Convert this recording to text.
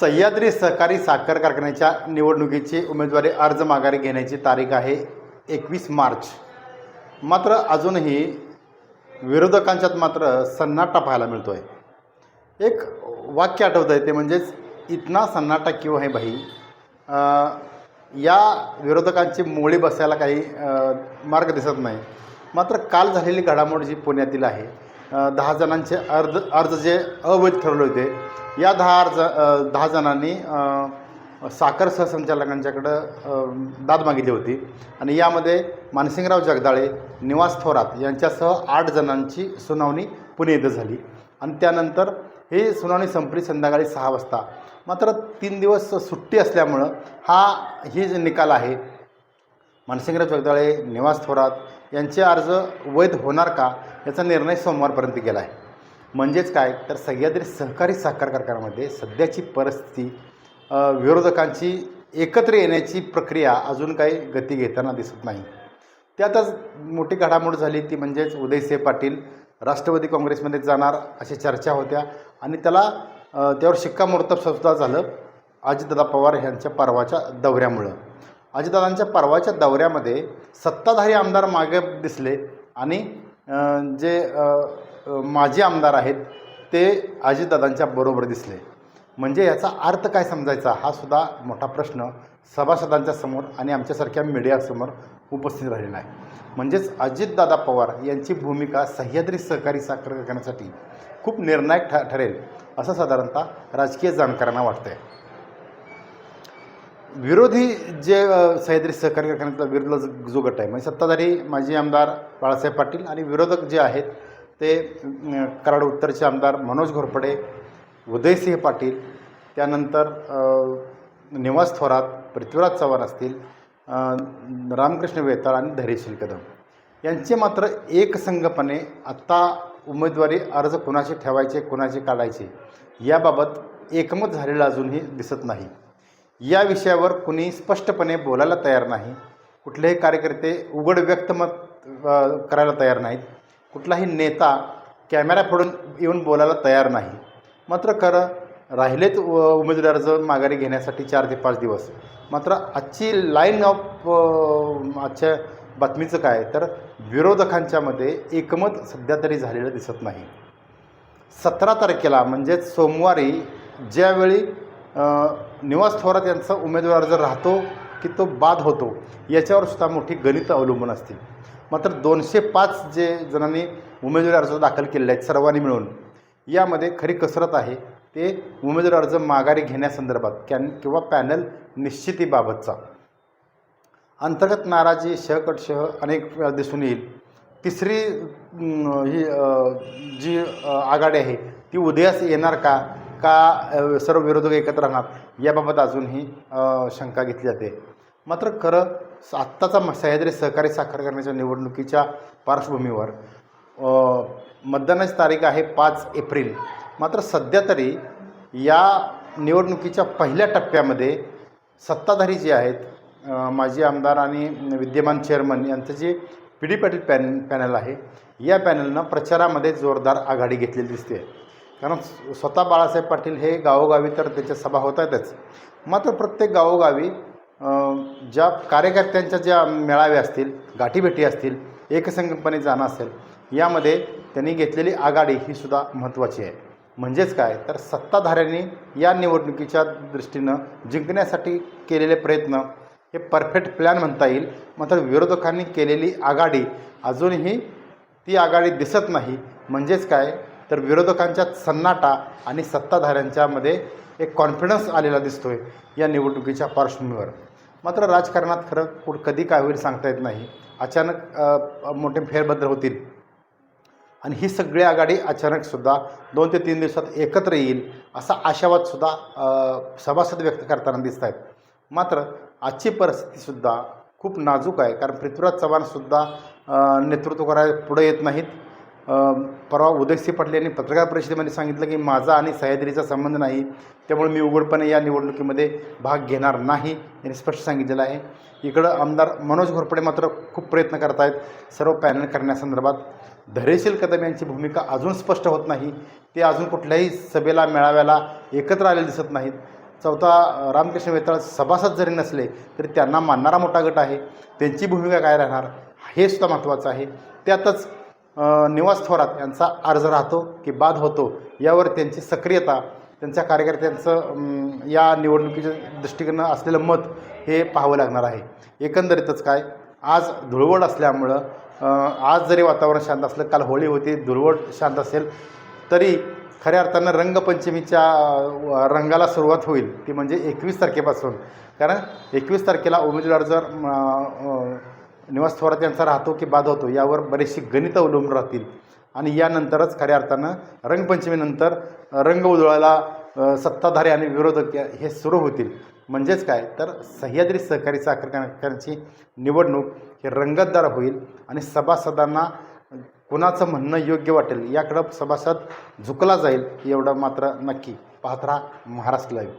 सह्याद्री सहकारी साखर कारखान्याच्या निवडणुकीची उमेदवारी अर्ज माघारी घेण्याची तारीख आहे एकवीस मार्च. मात्र अजूनही विरोधकांच्यात मात्र सन्नाटा पाहायला मिळतो आहे एक वाक्य आठवतं आहे ते म्हणजेच इतना सन्नाटा क्यू आहे भाई? या विरोधकांची मोळी बसायला काही मार्ग दिसत नाही. मात्र काल झालेली घडामोड जी पुण्यातील आहे दहा जणांचे अर्ज अर्ज जे अवैध ठरवले होते या दहा अर्ज दहा जणांनी साखर सहसंचालकांच्याकडं दाद मागितली होती. आणि यामध्ये मानसिंगराव जगदाळे निवास थोरात यांच्यासह आठ जणांची सुनावणी पुणे येथे झाली. आणि त्यानंतर ही सुनावणी संपली संध्याकाळी सहा वाजता. मात्र तीन दिवस सुट्टी असल्यामुळं हा ही जे निकाल आहे मानसिंगराव जगदाळे निवास थोरात यांचे अर्ज वैध होणार का याचा निर्णय सोमवारपर्यंत गेला आहे. म्हणजेच काय? तर सह्याद्री सहकारी साखर कारखान्यामध्ये सध्याची परिस्थिती विरोधकांची एकत्र येण्याची प्रक्रिया अजून काही गती घेताना दिसत नाही. त्यातच मोठी घडामोड झाली. ती म्हणजेच उदयसिंह पाटील राष्ट्रवादी काँग्रेसमध्ये जाणार अशी चर्चा होत्या आणि त्याला त्यावर शिक्कामोर्तब सुद्धा झालं. अजितदादा पवार यांच्या परवाच्या दौऱ्यामुळं. अजितदादांच्या परवाच्या दौऱ्यामध्ये सत्ताधारी आमदार मागे दिसले आणि जे माजी आमदार आहेत ते अजितदादांच्या बरोबर दिसले. म्हणजे याचा अर्थ काय समजायचा? हा सुद्धा मोठा प्रश्न सभासदांच्या समोर आणि आमच्यासारख्या मीडियासमोर उपस्थित राहिलेला आहे. म्हणजेच अजितदादा पवार यांची भूमिका सह्याद्री सहकारी साखर करण्यासाठी खूप निर्णायक ठ ठरेल असं साधारणतः राजकीय जाणकारांना वाटतं आहे विरोधी जे सह्याद्री सहकारी कारखान्यातला विरोधला जो- गट आहे म्हणजे सत्ताधारी माजी आमदार बाळासाहेब पाटील आणि विरोधक जे आहेत ते कराड उत्तरचे आमदार मनोज घोरपडे उदयसिंह पाटील त्यानंतर निवास थोरात पृथ्वीराज चव्हाण असतील रामकृष्ण वेताळ आणि धैर्यशील कदम. यांचे मात्र एकसंघपणे आत्ता उमेदवारी अर्ज कुणाचे ठेवायचे कुणाचे काढायचे याबाबत एकमत झालेलं अजूनही दिसत नाही. या विषयावर कुणी स्पष्टपणे बोलायला तयार नाही. कुठलेही कार्यकर्ते उघड व्यक्तमत करायला तयार नाहीत. कुठलाही नेता कॅमेरा फोडून येऊन बोलायला तयार नाही. मात्र खरं राहिलेत उ- अर्ज माघारी घेण्यासाठी चार ते पाच दिवस. मात्र आजची लाईन ऑफ आजच्या बातमीचं काय? तर विरोधकांच्यामध्ये एकमत सध्या तरी झालेलं दिसत नाही. सतरा तारखेला म्हणजेच सोमवारी ज्यावेळी निवास थोरात यांचा उमेदवार अर्ज राहतो की तो बाद होतो याच्यावर सुद्धा मोठी गणितं अवलंबून असतील. मात्र दोनशे पाच जे जणांनी उमेदवारी अर्ज दाखल केलेले आहेत सर्वांनी मिळून यामध्ये खरी कसरत आहे ते उमेदवारी अर्ज माघारी घेण्यासंदर्भात कॅन किंवा पॅनल निश्चितीबाबतचा. अंतर्गत नाराजी शहकट शह अनेक वेळा दिसून येईल. तिसरी ही जी आघाडी आहे ती उदयास येणार का? का सर्व विरोधक एकत्र राहणार याबाबत अजूनही शंका घेतली जाते. मात्र खरं स- आत्ताचा म- सह्याद्री सहकारी साखर करण्याच्या निवडणुकीच्या पार्श्वभूमीवर मतदानाची तारीख आहे पाच एप्रिल. मात्र सध्या तरी या निवडणुकीच्या पहिल्या टप्प्यामध्ये सत्ताधारी जे आहेत माजी आमदार आणि विद्यमान चेअरमन यांचं जे P D Patil pan panel आहे या पॅनलनं प्रचारामध्ये जोरदार आघाडी घेतलेली दिसते. कारण स्वतः बाळासाहेब पाटील हे गावोगावी तर त्याच्या सभा होत आहेतच मात्र प्रत्येक गावोगावी ज्या कार्यकर्त्यांच्या ज्या मेळावे असतील गाठीभेटी असतील एकसंघपणे जाणं असेल यामध्ये त्यांनी घेतलेली आघाडी ही सुद्धा महत्त्वाची आहे. म्हणजेच काय? तर सत्ताधाऱ्यांनी या निवडणुकीच्या दृष्टीनं जिंकण्यासाठी केलेले प्रयत्न हे परफेक्ट प्लॅन म्हणता येईल. मात्र विरोधकांनी केलेली आघाडी अजूनही ती आघाडी दिसत नाही. म्हणजेच काय? तर विरोधकांच्या सन्नाटा आणि सत्ताधाऱ्यांच्यामध्ये एक कॉन्फिडन्स आलेला दिसतो आहे या निवडणुकीच्या पार्श्वभूमीवर. मात्र राजकारणात खरं कुठं कधी काय होईल सांगता येत नाही. अचानक मोठे फेरबदल होतील. आणि ही सगळी आघाडी अचानकसुद्धा दोन ते तीन दिवसात एकत्र येईल असा आशावादसुद्धा सभासद व्यक्त करताना दिसत आहेत मात्र आजची परिस्थितीसुद्धा खूप नाजूक आहे. कारण पृथ्वीराज चव्हाणसुद्धा नेतृत्व करायला पुढे येत नाहीत. परवा उदयसिंह पाटील यांनी पत्रकार परिषदेमध्ये सांगितलं की माझा आणि सह्याद्रीचा संबंध नाही त्यामुळे मी उघडपणे या निवडणुकीमध्ये भाग घेणार नाही यांनी स्पष्ट सांगितलेलं आहे. इकडं आमदार मनोज घोरपडे मात्र खूप प्रयत्न करत आहेत सर्व पॅनल करण्यासंदर्भात. धैर्यशील कदम यांची भूमिका अजून स्पष्ट होत नाही ते अजून कुठल्याही सभेला मेळाव्याला एकत्र आलेले दिसत नाहीत. चौथा रामकृष्ण वेताळ सभासद जरी नसले तरी त्यांना मानणारा मोठा गट आहे. त्यांची भूमिका काय राहणार हे सुद्धा महत्त्वाचं आहे. त्यातच निवास थोरात यांचा अर्ज राहतो की बाद होतो. यावर त्यांची सक्रियता त्यांच्या कार्यकर्त्यांचं या निवडणुकीच्या दृष्टिकोनं असलेलं मत हे पाहावं लागणार आहे. एकंदरीतच काय आज धुळवड असल्यामुळं आज जरी वातावरण शांत असलं काल होळी होती धुळवड शांत असेल तरी खऱ्या अर्थानं रंगपंचमीच्या रंगाला सुरुवात होईल ती म्हणजे एकवीस तारखेपासून. कारण एकवीस तारखेला उमेदवार जर निवास थोरात यांचा राहतो की बाद होतो यावर बरेचशी गणितं अवलंबून राहतील. आणि यानंतरच खऱ्या अर्थानं रंगपंचमीनंतर रंग उधळायला सत्ताधारी आणि विरोधक हे सुरू होतील. म्हणजेच काय? तर सह्याद्री सहकारी साखर कारखान्याची निवडणूक हे रंगतदार होईल आणि सभासदांना कुणाचं म्हणणं योग्य वाटेल याकडं सभासद झुकला जाईल एवढं मात्र नक्की. पाहत राहा महाराष्ट्र लाईव्ह